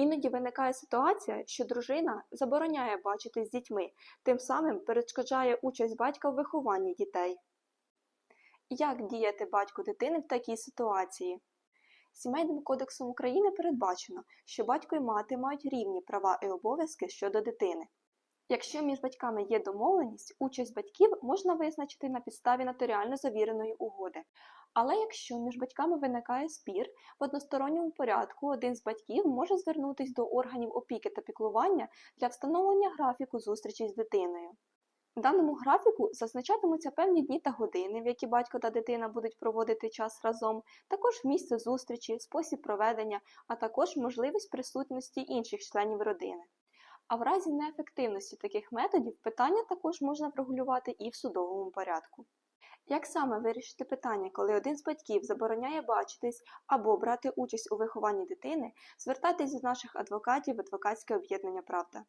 Іноді виникає ситуація, що дружина забороняє бачитись з дітьми, тим самим перешкоджає участь батька в вихованні дітей. Як діяти батьку дитини в такій ситуації? Сімейним кодексом України передбачено, що батько і мати мають рівні права і обов'язки щодо дитини. Якщо між батьками є домовленість, участь батьків можна визначити на підставі нотаріально завіреної угоди. Але якщо між батьками виникає спір, в односторонньому порядку один з батьків може звернутися до органів опіки та піклування для встановлення графіку зустрічі з дитиною. В даному графіку зазначатимуться певні дні та години, в які батько та дитина будуть проводити час разом, також місце зустрічі, спосіб проведення, а також можливість присутності інших членів родини. А в разі неефективності таких методів питання також можна врегулювати і в судовому порядку. Як саме вирішити питання, коли один з батьків забороняє бачитись або брати участь у вихованні дитини, звертайтесь до наших адвокатів в адвокатське об'єднання Правда.